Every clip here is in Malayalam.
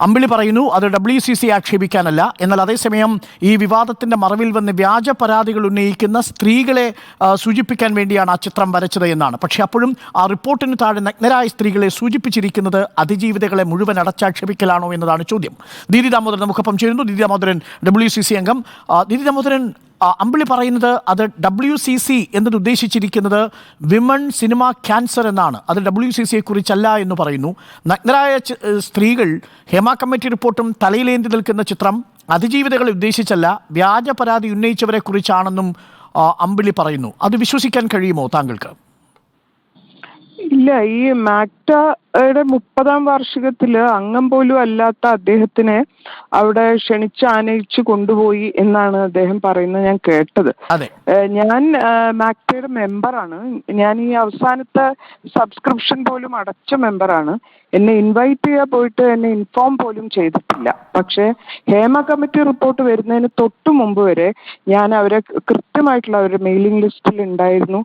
അമ്പിളി പറയുന്നു അത് ഡബ്ല്യു സി സി ആക്ഷേപിക്കാനല്ല. എന്നാൽ അതേസമയം ഈ വിവാദത്തിന്റെ മറവിൽ വന്ന് വ്യാജ പരാതികൾ ഉന്നയിക്കുന്ന സ്ത്രീകളെ സൂചിപ്പിക്കാൻ വേണ്ടിയാണ് ആ ചിത്രം വരച്ചത് എന്നാണ്. പക്ഷേ അപ്പോഴും ആ റിപ്പോർട്ടിന് താഴെ നഗ്നരായ സ്ത്രീകളെ സൂചിപ്പിച്ചിരിക്കുന്നത് അതിജീവിതകളെ മുഴുവൻ അടച്ചാക്ഷേപിക്കലാണോ എന്നതാണ് ചോദ്യം. ദീതി ദാമോദരൻ നമുക്കൊപ്പം ചേരുന്നു. Deedi Damodaran W C C അംഗം. ദീതി ദാമോദരൻ അമ്പിളി പറയുന്നത് അത് ഡബ്ല്യു സി സി എന്നത് ഉദ്ദേശിച്ചിരിക്കുന്നത് വിമൺ സിനിമ ക്യാൻസർ എന്നാണ്. അത് ഡബ്ല്യു സി സിയെ കുറിച്ചല്ല എന്ന് പറയുന്നു. നഗ്നരായ സ്ത്രീകൾ ഹേമ കമ്മിറ്റി റിപ്പോർട്ടും തലയിലേന്തി നിൽക്കുന്ന ചിത്രം അതിജീവിതകളെ ഉദ്ദേശിച്ചല്ല വ്യാജ പരാതി ഉന്നയിച്ചവരെ കുറിച്ചാണെന്നും അമ്പിളി പറയുന്നു. അത് വിശ്വസിക്കാൻ കഴിയുമോ താങ്കൾക്ക്? ഇല്ല ഈ മാക്ടയുടെ മുപ്പതാം വാർഷികത്തിൽ അംഗം പോലും അല്ലാത്ത അദ്ദേഹത്തിനെ അവിടെ ക്ഷണിച്ച് ആനയിച്ച് കൊണ്ടുപോയി എന്നാണ് അദ്ദേഹം പറയുന്നത് ഞാൻ കേട്ടത്. ഞാൻ മാക്റ്റയുടെ മാക്ടയുടെ മെമ്പറാണ്. ഞാൻ ഈ അവസാനത്തെ സബ്സ്ക്രിപ്ഷൻ പോലും അടച്ച മെമ്പറാണ്. എന്നെ ഇൻവൈറ്റ് ചെയ്യാൻ പോയിട്ട് എന്നെ ഇൻഫോം പോലും ചെയ്തിട്ടില്ല. പക്ഷേ ഹേമ കമ്മിറ്റി റിപ്പോർട്ട് വരുന്നതിന് തൊട്ട് മുമ്പ് വരെ ഞാൻ അവരെ കൃത്യമായിട്ടുള്ള അവരുടെ മെയിലിംഗ് ലിസ്റ്റിൽ ഉണ്ടായിരുന്നു.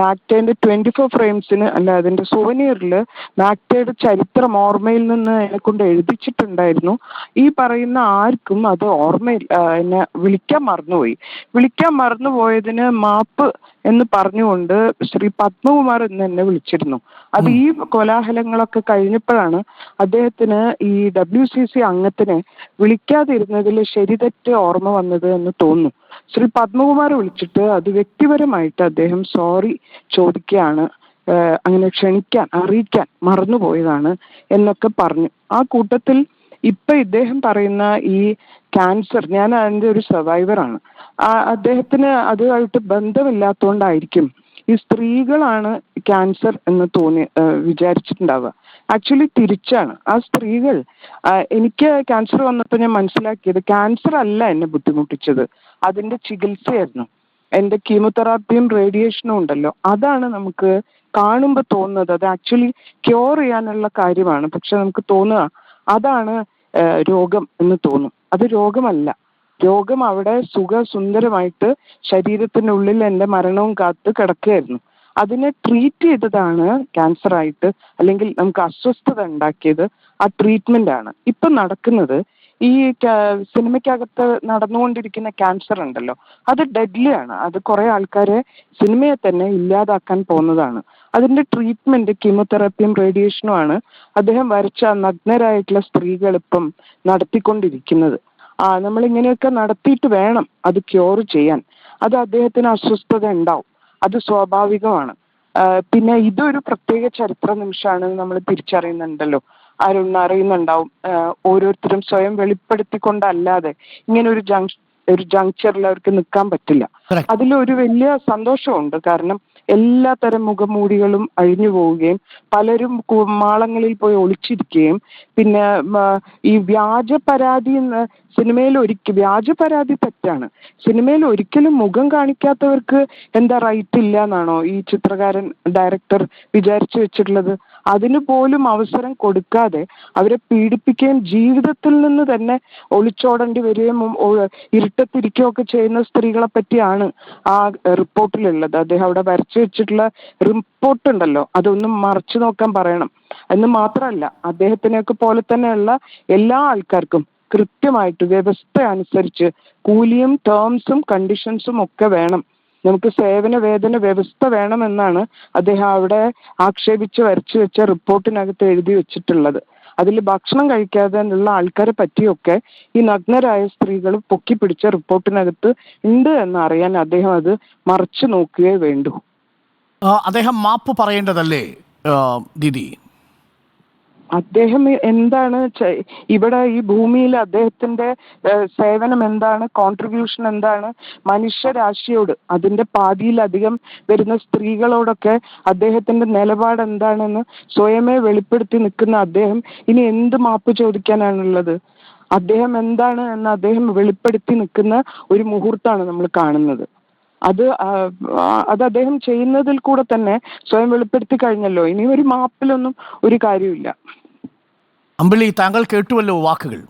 മാക്ടേന്റെ ട്വന്റി ഫോർ ഫ്രെയിംസിന് അല്ല അതിന്റെ സുവനീറിൽ മാക്ടയുടെ ചരിത്രം ഓർമ്മയിൽ നിന്ന് എന്നെ കൊണ്ട് എഴുതിച്ചിട്ടുണ്ടായിരുന്നു. ഈ പറയുന്ന ആർക്കും അത് ഓർമ്മയിൽ എന്നെ വിളിക്കാൻ മറന്നുപോയി. വിളിക്കാൻ മറന്നുപോയതിന് മാപ്പ് എന്ന് പറഞ്ഞുകൊണ്ട് ശ്രീ പത്മകുമാർ എന്ന് എന്നെ വിളിച്ചിരുന്നു. അത് ഈ കോലാഹലങ്ങളൊക്കെ കഴിഞ്ഞപ്പോഴാണ് അദ്ദേഹത്തിന് ഈ ഡബ്ല്യു സി സി അംഗത്തിനെ വിളിക്കാതിരുന്നതിൽ ശരിതെറ്റ് ഓർമ്മ വന്നത് എന്ന് തോന്നുന്നു. ശ്രീ പത്മകുമാർ വിളിച്ചിട്ട് അത് വ്യക്തിപരമായിട്ട് അദ്ദേഹം സോറി ചോദിക്കുകയാണ്. അങ്ങനെ ക്ഷണിക്കാൻ അറിയിക്കാൻ മറന്നുപോയതാണ് എന്നൊക്കെ പറഞ്ഞു. ആ കൂട്ടത്തിൽ ഇപ്പൊ ഇദ്ദേഹം പറയുന്ന ഈ ക്യാൻസർ ഞാൻ അതിന്റെ ഒരു സർവൈവറാണ് ആ അദ്ദേഹത്തിന് അതുമായിട്ട് ബന്ധമില്ലാത്തതുകൊണ്ടായിരിക്കും ഈ സ്ത്രീകളാണ് ക്യാൻസർ എന്ന് തോന്നി വിചാരിച്ചിട്ടുണ്ടാവുക. ആക്ച്വലി തിരിച്ചാണ്. ആ സ്ത്രീകൾ എനിക്ക് ക്യാൻസർ വന്നപ്പോൾ ഞാൻ മനസ്സിലാക്കിയത് ക്യാൻസർ അല്ല എന്നെ ബുദ്ധിമുട്ടിച്ചത്. അതിന്റെ ചികിത്സയായിരുന്നു. എന്റെ കീമോതെറാപ്പിയും റേഡിയേഷനും ഉണ്ടല്ലോ. അതാണ് നമുക്ക് കാണുമ്പോൾ തോന്നുന്നത് അത് ആക്ച്വലി ക്യൂർ ചെയ്യാനുള്ള കാര്യമാണ്. പക്ഷെ നമുക്ക് തോന്നുക അതാണ് രോഗം എന്ന് തോന്നും. അത് രോഗമല്ല. രോഗം അവിടെ സുഖസുന്ദരമായിട്ട് ശരീരത്തിനുള്ളിൽ എന്റെ മരണവും കാത്ത് കിടക്കുകയായിരുന്നു. അതിനെ ട്രീറ്റ് ചെയ്തതാണ് ക്യാൻസർ ആയിട്ട് അല്ലെങ്കിൽ നമുക്ക് അസ്വസ്ഥത ഉണ്ടാക്കിയത് ആ ട്രീറ്റ്മെന്റ് ആണ്. ഇപ്പൊ നടക്കുന്നത് ഈ സിനിമയ്ക്കകത്ത് നടന്നുകൊണ്ടിരിക്കുന്ന ക്യാൻസർ ഉണ്ടല്ലോ. അത് ഡെഡ്ലി ആണ് അത് കുറെ ആൾക്കാരെ സിനിമയെ തന്നെ ഇല്ലാതാക്കാൻ പോകുന്നതാണ്. അതിന്റെ ട്രീറ്റ്മെന്റ് കീമോതെറാപ്പിയും റേഡിയേഷനും ആണ് അദ്ദേഹം വരച്ച നഗ്നരായിട്ടുള്ള സ്ത്രീകൾ ഇപ്പം നടത്തിക്കൊണ്ടിരിക്കുന്നത്. ആ നമ്മൾ ഇങ്ങനെയൊക്കെ നടത്തിയിട്ട് വേണം അത് ക്യൂർ ചെയ്യാൻ. അത് അദ്ദേഹത്തിന് അസ്വസ്ഥത ഉണ്ടാവും. അത് സ്വാഭാവികമാണ്. പിന്നെ ഇതൊരു പ്രത്യേക ചരിത്ര നിമിഷമാണ് നമ്മൾ തിരിച്ചറിയുന്നുണ്ടല്ലോ. ആരും അറിയുന്നുണ്ടാവും. ഓരോരുത്തരും സ്വയം വെളിപ്പെടുത്തിക്കൊണ്ടല്ലാതെ ഇങ്ങനെ ഒരു ജംഗ്ഷ ഒരു ജങ്ചറിൽ അവർക്ക് നിൽക്കാൻ പറ്റില്ല. അതിലൊരു വലിയ സന്തോഷമുണ്ട്. കാരണം എല്ലാ തരം മുഖമൂടികളും അഴിഞ്ഞു പോവുകയും പലരും മാളങ്ങളിൽ പോയി ഒളിച്ചിരിക്കുകയും പിന്നെ ഈ വ്യാജ പരാതി എന്ന് സിനിമയിൽ ഒരിക്കൽ വ്യാജ പരാതി തെറ്റാണ്. സിനിമയിൽ ഒരിക്കലും മുഖം കാണിക്കാത്തവർക്ക് എന്താ റൈറ്റ് ഇല്ല എന്നാണോ ഈ ചിത്രകാരൻ ഡയറക്ടർ വിചാരിച്ചു വെച്ചിട്ടുള്ളത്? അതിന് പോലും അവസരം കൊടുക്കാതെ അവരെ പീഡിപ്പിക്കുകയും ജീവിതത്തിൽ നിന്ന് തന്നെ ഒളിച്ചോടേണ്ടി വരികയും ഇരുട്ടത്തിരിക്കുകയൊക്കെ ചെയ്യുന്ന സ്ത്രീകളെ പറ്റിയാണ് ആ റിപ്പോർട്ടിലുള്ളത്. അദ്ദേഹം അവിടെ വരച്ചു വെച്ചിട്ടുള്ള റിപ്പോർട്ട് ഉണ്ടല്ലോ അതൊന്നും മറച്ചു നോക്കാൻ പറയണം. എന്ന് മാത്രമല്ല അദ്ദേഹത്തിനെയൊക്കെ പോലെ തന്നെയുള്ള എല്ലാ ആൾക്കാർക്കും കൃത്യമായിട്ട് വ്യവസ്ഥ അനുസരിച്ച് കൂലിയും ടേംസും കണ്ടീഷൻസും ഒക്കെ വേണം. നമുക്ക് സേവന വേതന വ്യവസ്ഥ വേണമെന്നാണ് അദ്ദേഹം അവിടെ ആക്ഷേപിച്ച് വരച്ചു വെച്ച റിപ്പോർട്ടിനകത്ത് എഴുതി വെച്ചിട്ടുള്ളത്. അതിൽ ഭക്ഷണം കഴിക്കാതെ ഉള്ള ആൾക്കാരെ പറ്റിയൊക്കെ ഈ നഗ്നരായ സ്ത്രീകൾ പൊക്കി പിടിച്ച റിപ്പോർട്ടിനകത്ത് ഉണ്ട് എന്ന് അറിയാൻ അദ്ദേഹം അത് മറച്ചു നോക്കുകയേ വേണ്ടൂ. അദ്ദേഹം മാപ്പ് പറയേണ്ടതല്ലേ ദീദി? അദ്ദേഹം എന്താണ് ഇവിടെ ഈ ഭൂമിയിൽ അദ്ദേഹത്തിന്റെ സേവനം എന്താണ് കോൺട്രിബ്യൂഷൻ എന്താണ്? മനുഷ്യരാശിയോട് അതിന്റെ പാതിയിലധികം വരുന്ന സ്ത്രീകളോടൊക്കെ അദ്ദേഹത്തിന്റെ നിലപാട് എന്താണെന്ന് സ്വയമേ വെളിപ്പെടുത്തി നിൽക്കുന്ന അദ്ദേഹം ഇനി എന്ത് മാപ്പ് ചോദിക്കാനാണുള്ളത്? അദ്ദേഹം എന്താണ് എന്ന് അദ്ദേഹം വെളിപ്പെടുത്തി നിൽക്കുന്ന ഒരു മുഹൂർത്തമാണ് നമ്മൾ കാണുന്നത്. അത് അത് അദ്ദേഹം ചെയ്യുന്നതിൽ കൂടെ തന്നെ സ്വയം വെളിപ്പെടുത്തി കഴിഞ്ഞല്ലോ. ഇനി ഒരു മാപ്പിലൊന്നും ഒരു കാര്യമില്ല അമ്പിളി താങ്കൾ കേട്ടുവല്ലോ വാക്കുകൾ.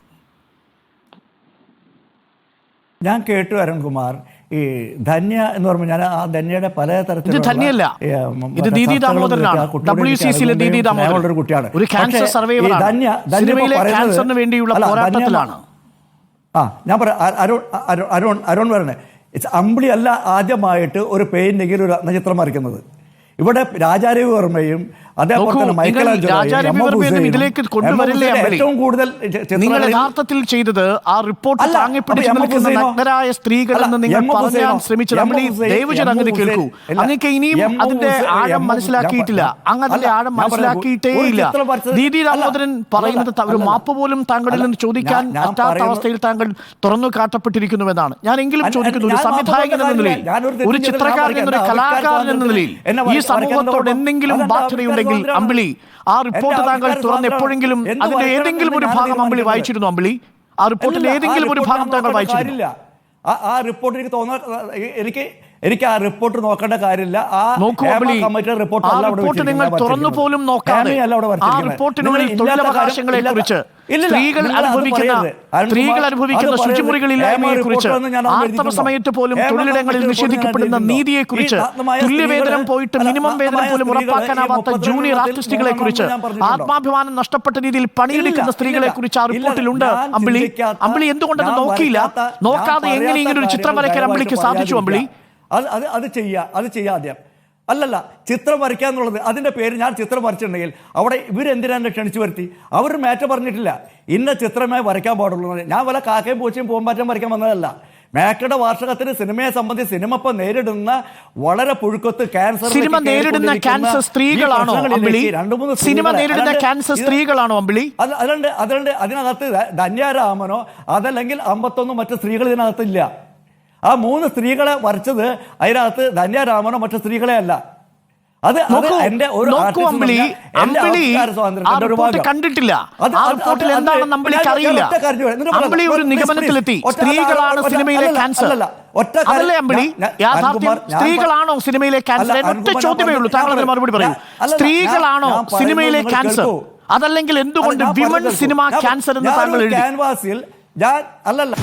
ഞാൻ കേട്ടു അരുൺകുമാർ ഈ ധന്യ എന്ന് പറയുമ്പോൾ ഞാൻ ആ ധന്യയുടെ പല തരത്തിലുള്ള കുട്ടിയാണ്. ആ ഞാൻ പറയാം. അരുൺ അരുൺ പറയണേ അമ്പിളി അല്ല ആദ്യമായിട്ട് ഒരു പെയിന്റിങ്ങിൽ ഒരു നക്ഷത്രം വരയ്ക്കുന്നത്. ഇവിടെ രാജാരവി എം. ഇതിലേക്ക്. കൊണ്ടുവരില്ലേ ഏറ്റവും കൂടുതൽ നിങ്ങൾ യഥാർത്ഥത്തിൽ ചെയ്തത് ആ റിപ്പോർട്ട് താങ്ങിപ്പിടിച്ച്. നിൽക്കുന്ന? നഗ്നരായ സ്ത്രീകളെന്ന് നിങ്ങൾ പറയാൻ ശ്രമിച്ചത് എം. അമ്പിളി ഹുസൈൻ, അങ്ങനെ കേൾക്കൂ അങ്ങക്ക് ഇനിയും അതിന്റെ ആഴം മനസ്സിലാക്കിയിട്ടില്ല അങ്ങ് അതിന്റെ ആഴം മനസ്സിലാക്കിയിട്ടേ ഇല്ല ദീദി രാമോദരൻ പറയുന്നത് ഒരു മാപ്പ് പോലും താങ്കളിൽ നിന്ന് ചോദിക്കാൻ പറ്റാത്ത അവസ്ഥയിൽ താങ്കൾ തുറന്നു കാട്ടപ്പെട്ടിരിക്കുന്നുവെന്നാണ് ഞാൻ എങ്കിലും ചോദിക്കുന്നു ഒരു സംവിധായകൻ എന്ന നിലയിൽ ഒരു ചിത്രകാരൻ എന്നൊരു കലാകാരൻ എന്ന നിലയിൽ ഈ സമൂഹത്തോട്. എന്തെങ്കിലും ബാധ്യതയുണ്ടെങ്കിൽ ആവിഷ്കാര അമ്പിളി ആ റിപ്പോർട്ട് താങ്കൾ തുറന്ന് എപ്പോഴെങ്കിലും അതിന്റെ ഏതെങ്കിലും ഒരു ഭാഗം അമ്പിളി വായിച്ചിരുന്നു അമ്പിളി? ആ റിപ്പോർട്ടിന്റെ ഏതെങ്കിലും ഒരു ഭാഗം താങ്കൾ വായിച്ചിരുന്നു ആ റിപ്പോർട്ട് എനിക്ക് തോന്നാ എനിക്ക് എനിക്ക് ആ റിപ്പോർട്ട് നോക്കേണ്ട കാര്യമില്ല. ആ കമ്മിറ്റിയുടെ റിപ്പോർട്ട് അല്ല റിപ്പോർട്ട് നിങ്ങൾ തുറന്നു പോലും നോക്കാതെ ആ. റിപ്പോർട്ടിനുള്ളിൽ തൊഴിലവകാശങ്ങളെ കുറിച്ച് സ്ത്രീകൾ അനുഭവിക്കുന്ന സ്ത്രീകൾ അനുഭവിക്കുന്ന ശുചിമുറികളില്ലായ്മയെ കുറിച്ച് ആർത്തവ സമയത്ത് പോലും തൊഴിലിടങ്ങളിൽ നിഷേധിക്കപ്പെടുന്ന നീതിയെ കുറിച്ച് തുല്യവേതനം പോയിട്ട് മിനിമം വേതനം പോലും ഉറപ്പാക്കാനാവാത്ത ജൂനിയർ ആർട്ടിസ്റ്റുകളെ കുറിച്ച് ആത്മാഭിമാനം നഷ്ടപ്പെട്ട രീതിയിൽ പണിയെടുക്കുന്ന സ്ത്രീകളെ കുറിച്ച് ആ റിപ്പോർട്ടിലുണ്ട് അമ്പിളി. അമ്പിളി എന്തുകൊണ്ടത് നോക്കിയില്ല. നോക്കാതെ എങ്ങനെ ഇങ്ങനെ ഒരു ചിത്രം വരയ്ക്കാൻ അമ്പിളിക്ക് സാധിച്ചു അമ്പിളി? അത് അത് അത് ചെയ്യുക അത് ചെയ്യുക ആദ്യം. അല്ലല്ല ചിത്രം വരയ്ക്കുക എന്നുള്ളത് അതിന്റെ പേര് ഞാൻ ചിത്രം വരച്ചിട്ടുണ്ടെങ്കിൽ അവിടെ ഇവരെന്തിനാണ് ക്ഷണിച്ചു വരുത്തി? അവർ മാറ്റം പറഞ്ഞിട്ടില്ല. ഇന്ന ചിത്രമേ വരയ്ക്കാൻ പാടുള്ളൂ. ഞാൻ വല്ല കാക്കയും പൂച്ചയും പൂമ്പാറ്റം വരയ്ക്കാൻ വന്നതല്ല. മേക്കയുടെ വാർഷികത്തിന് സിനിമയെ സംബന്ധിച്ച് സിനിമ ഇപ്പൊ നേരിടുന്ന വളരെ പുഴുക്കത്ത് ക്യാൻസർ സിനിമ നേരിടുന്ന ക്യാൻസർ സ്ത്രീകളാണോ രണ്ടു മൂന്ന് സിനിമ നേരിടുന്ന ക്യാൻസർ സ്ത്രീകളാണോ അമ്പിളി? അത് അതിലുണ്ട് അതുണ്ട് അതിനകത്ത് ധന്യാരാമനോ അതല്ലെങ്കിൽ അമ്പത്തൊന്നും മറ്റു സ്ത്രീകൾ ഇതിനകത്തില്ല. ആ മൂന്ന് സ്ത്രീകളെ വരച്ചത് അതിനകത്ത് ധന്യാരാമനോ മറ്റു സ്ത്രീകളെ അല്ല അത് എന്റെ ഒരു. കണ്ടിട്ടില്ല. അമ്പിളി ഒരു please, നിഗമനത്തിലെത്തി. സ്ത്രീകളാണ് സിനിമയിലെ ക്യാൻസർ? അതല്ലേ അമ്പിളി? യാഥാർത്ഥ്യം സ്ത്രീകളാണോ സിനിമയിലെ ക്യാൻസർ? ഒറ്റ ചോദ്യമേ ഉള്ളൂ. താങ്കൾ മറുപടി പറയൂ. സ്ത്രീകളാണോ സിനിമയിലെ ക്യാൻസർ? അതല്ലെങ്കിൽ എന്തുകൊണ്ട് വിമൻ സിനിമ ക്യാൻസർ എന്ന് താങ്കൾ എഴുതി ഞാൻ അല്ലല്ല